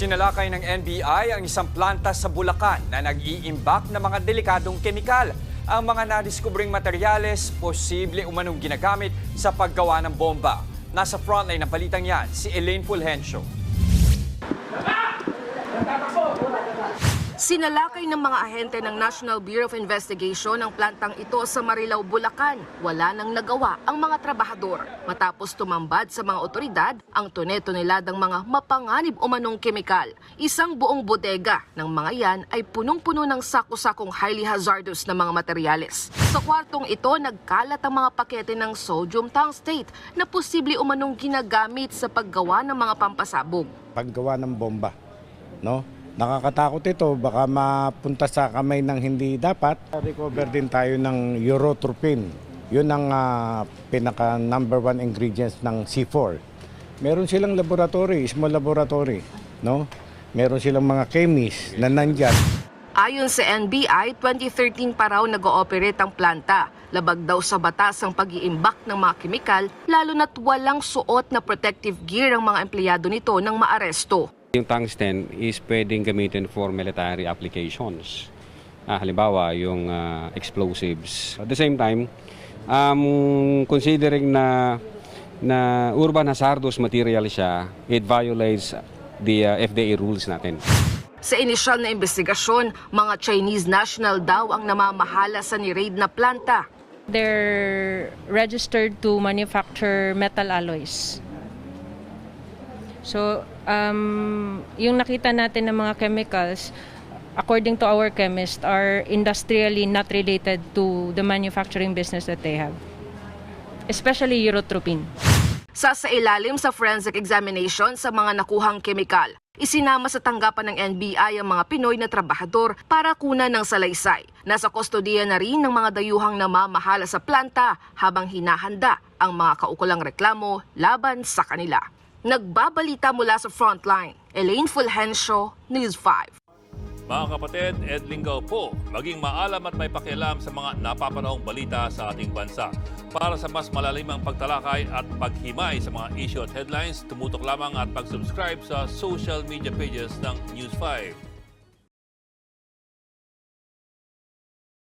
Sinalakay ng NBI ang isang planta sa Bulacan na nag-iimbak ng mga delikadong kemikal. Ang mga nadiskubring materyales, posible umanong ginagamit sa paggawa ng bomba. Nasa frontline ng balitang yan, si Elaine Fulgencio. Sinalakay ng mga ahente ng National Bureau of Investigation ang plantang ito sa Marilao, Bulacan. Wala nang nagawa ang mga trabahador. Matapos tumambad sa mga otoridad ang tone-toneladang mga mapanganib umanong kemikal. Isang buong bodega ng mga yan ay punong-puno ng sako-sakong highly hazardous na mga materyales. Sa kwartong ito, nagkalat ang mga pakete ng sodium tungstate na posible umanong ginagamit sa paggawa ng mga pampasabog. paggawa ng bomba. No? Nakakatakot ito, baka mapunta sa kamay ng hindi dapat. Recover din tayo ng urotropin. Yun ang ah, pinaka number one ingredients ng C4. Meron silang laboratory, small laboratory. No? Meron silang mga chemists na nandyan. Ayon sa NBI, 2013 pa raw nag-ooperate ang planta. Labag daw sa batas ang pag-iimbak ng mga kemikal, lalo na't walang suot na protective gear ang mga empleyado nito nang maaresto. Yung tungsten is pwedeng gamitin for military applications. Ah, halimbawa, yung ah, explosives. At the same time, um, considering na na urban hazardous material siya, it violates the ah, FDA rules natin. Sa inisyal na investigasyon, mga Chinese national daw ang namamahala sa ni-raid na planta. they're registered to manufacture metal alloys. So, um, yung nakita natin ng mga chemicals, according to our chemist, are industrially not related to the manufacturing business that they have. Especially urotropin. Sa sa ilalim sa forensic examination sa mga nakuhang kemikal, isinama sa tanggapan ng NBI ang mga Pinoy na trabahador para kunan ng salaysay. Nasa kustodiya na rin ng mga dayuhang namamahala sa planta habang hinahanda ang mga kaukulang reklamo laban sa kanila. Nagbabalita mula sa frontline, Elaine Fulgencio, News 5. Mga kapatid, Ed Lingaw po, maging maalam at may pakialam sa mga napapanahong balita sa ating bansa. Para sa mas malalimang pagtalakay at paghimay sa mga issue at headlines, tumutok lamang at pag-subscribe sa social media pages ng News 5.